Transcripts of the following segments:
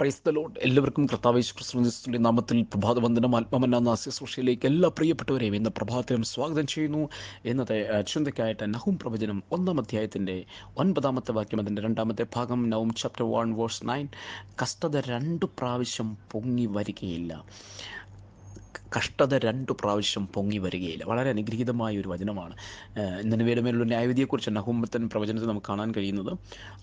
ക്രൈസ്തലോട്ട് എല്ലാവർക്കും കർത്താവേശ് ക്രിസ്തുവിന്റെ നാമത്തിൽ പ്രഭാതവന്ദനം ആത്മമന്ന ശുശ്രൂഷയിലേക്ക് എല്ലാ പ്രിയപ്പെട്ടവരെയും ഇന്ന് പ്രഭാതത്തിലും സ്വാഗതം ചെയ്യുന്നു. ഇന്നത്തെ ആ, ചിന്തയ്ക്കായിട്ട് നഹും പ്രവചനം ഒന്നാം അധ്യായത്തിന്റെ ഒൻപതാമത്തെ വാക്യം അതിന്റെ രണ്ടാമത്തെ ഭാഗം നവും ചാപ്റ്റർ വൺ വേഴ്സ് നയൻ കഷ്ടത രണ്ട് പ്രാവശ്യം പൊങ്ങി വരികയില്ല. കഷ്ടത രണ്ട് പ്രാവശ്യം പൊങ്ങി വരികയില്ല. വളരെ അനുഗ്രഹീതമായ ഒരു വചനമാണ്. നിലവിയുടെ മേലുള്ള ന്യായവിധിയെക്കുറിച്ച് നഹുമ്പത്തൻ പ്രവചനത്തിൽ നമുക്ക് കാണാൻ കഴിയുന്നത്.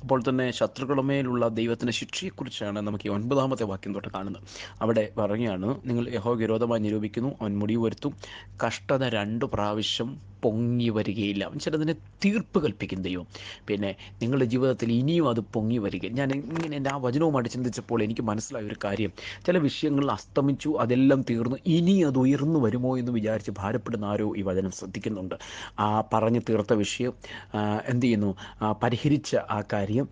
അപ്പോൾ തന്നെ ശത്രുക്കളുമേലുള്ള ദൈവത്തിന്റെ ശിക്ഷയെക്കുറിച്ചാണ് നമുക്ക് ഈ ഒൻപതാമത്തെ വാക്യം തൊട്ട് കാണുന്നത്. അവിടെ പറയുകയാണ് നിങ്ങൾ യഹോ വിരോധമായി നിരൂപിക്കുന്നു അവൻ മുടി വരുത്തും കഷ്ടത രണ്ട് പ്രാവശ്യം പൊങ്ങി വരികയില്ല. അവൻ ചിലതിനെ തീർപ്പ് കൽപ്പിക്കും ദൈവം. പിന്നെ നിങ്ങളുടെ ജീവിതത്തിൽ ഇനിയും അത് പൊങ്ങി വരിക. ഞാൻ ഇങ്ങനെ എന്റെ ആ വചനവുമായിട്ട് ചിന്തിച്ചപ്പോൾ എനിക്ക് മനസ്സിലായ ഒരു കാര്യം. ചില വിഷയങ്ങൾ അസ്തമിച്ചു അതെല്ലാം തീർന്നു. ഇനി അത് ഉയർന്നു വരുമോ എന്ന് വിചാരിച്ച് ഭാരപ്പെടുന്ന ആരോ ഈ വചനം ശ്രദ്ധിക്കുന്നുണ്ട്. ആ പറഞ്ഞു തീർത്ത വിഷയം എന്ത് ചെയ്യുന്നു? പരിഹരിച്ച ആ കാര്യം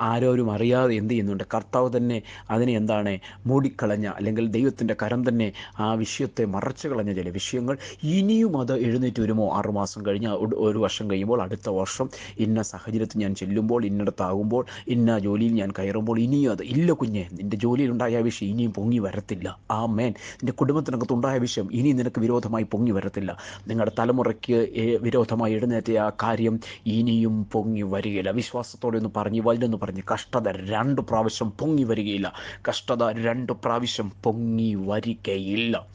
ആരോരും അറിയാതെ എന്ത് ചെയ്യുന്നുണ്ട്? കർത്താവ് തന്നെ അതിനെ എന്താണ്? മൂടിക്കളഞ്ഞ അല്ലെങ്കിൽ ദൈവത്തിന്റെ കരം തന്നെ ആ വിഷയത്തെ മറച്ചു കളഞ്ഞ ചില വിഷയങ്ങൾ. ഇനിയും അത് എഴുന്നേറ്റ് വരുമോ? ആറുമാസം കഴിഞ്ഞ് ഒരു- വർഷം കഴിയുമ്പോൾ അടുത്ത വർഷം ഇന്ന സാഹചര്യത്തിൽ ഞാൻ ചെല്ലുമ്പോൾ ഇന്നടത്താകുമ്പോൾ ഇന്ന ജോലിയിൽ ഞാൻ കയറുമ്പോൾ ഇനിയും അത് ഇല്ല കുഞ്ഞെ. നിന്റെ ജോലിയിലുണ്ടായ വിഷയം ഇനിയും പൊങ്ങി വരത്തില്ല. ആ മേൻ നിന്റെ കുടുംബത്തിനകത്തുണ്ടായ വിഷയം ഇനി നിനക്ക് വിരോധമായി പൊങ്ങി വരത്തില്ല. നിങ്ങളുടെ തലമുറയ്ക്ക് വിരോധമായി എഴുന്നേറ്റ ആ കാര്യം ഇനിയും പൊങ്ങി വരികയില്ല. വിശ്വാസത്തോടെ ഒന്ന് പറഞ്ഞ് വലുതെന്ന് പറഞ്ഞ് കഷ്ടത രണ്ട് പ്രാവശ്യം പൊങ്ങി വരികയില്ല. കഷ്ടത രണ്ട് പ്രാവശ്യം പൊങ്ങി വരികയില്ല.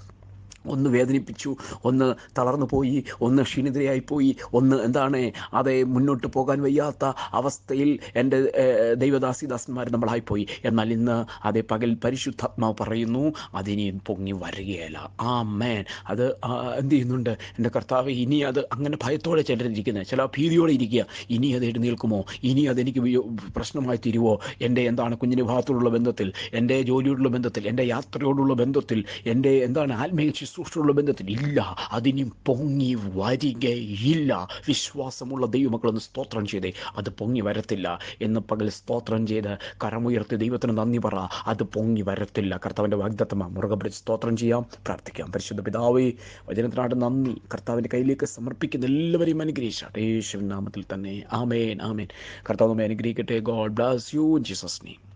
ഒന്ന് വേദനിപ്പിച്ചു ഒന്ന് തളർന്നു പോയി ഒന്ന് ക്ഷീണിതയായി പോയി ഒന്ന് എന്താണ് അതെ മുന്നോട്ട് പോകാൻ വയ്യാത്ത അവസ്ഥയിൽ എന്റെ ദൈവദാസിദാസന്മാർ നമ്മളായിപ്പോയി. എന്നാൽ ഇന്ന് അതേ പകൽ പരിശുദ്ധാത്മാവ് പറയുന്നു അതിനിയും പൊങ്ങി വരികയല്ല. ആ മേൻ അത് എന്ത് ചെയ്യുന്നുണ്ട്? എന്റെ കർത്താവ് ഇനി അത് അങ്ങനെ ഭയത്തോടെ ചെല്ലിരിക്കുന്നത് ചില ഭീതിയോടെ ഇരിക്കുക. ഇനി അത് എഴുന്നേൽക്കുമോ? ഇനി അതെനിക്ക് പ്രശ്നമായി തീരുവോ? എന്റെ എന്താണ് കുഞ്ഞിന് ഭാഗത്തോടുള്ള ബന്ധത്തിൽ? എന്റെ ജോലിയോടുള്ള ബന്ധത്തിൽ? എന്റെ യാത്രയോടുള്ള ബന്ധത്തിൽ? എന്റെ എന്താണ് ആത്മീയ ശുശ്രൂഷയുള്ള ബന്ധത്തിൽ ഇല്ല അതിനും പൊങ്ങി വരികയില്ല. വിശ്വാസമുള്ള ദൈവമക്കളൊന്ന് സ്തോത്രം ചെയ്തേ. അത് പൊങ്ങി വരത്തില്ല. എന്ന് പകൽ സ്തോത്രം ചെയ്ത് കരമുയർത്തി ദൈവത്തിന് നന്ദി പറ. അത് പൊങ്ങി വരത്തില്ല. കർത്താവിന്റെ വാഗ്ദത്തമ. മുറുകെ പിടിച്ച് സ്തോത്രം ചെയ്യാം. പ്രാർത്ഥിക്കാം. പരിശുദ്ധ പിതാവേ വചനത്തിനാട് നന്ദി. കർത്താവിന്റെ കയ്യിലേക്ക് സമർപ്പിക്കുന്ന എല്ലാവരെയും അനുഗ്രഹിച്ചാട്ടെ. യേശുവിൻ നാമത്തിൽ തന്നെ. ആമേൻ ആമേൻ. കർത്താവ് അനുഗ്രഹിക്കട്ടെ. God bless you Jesus name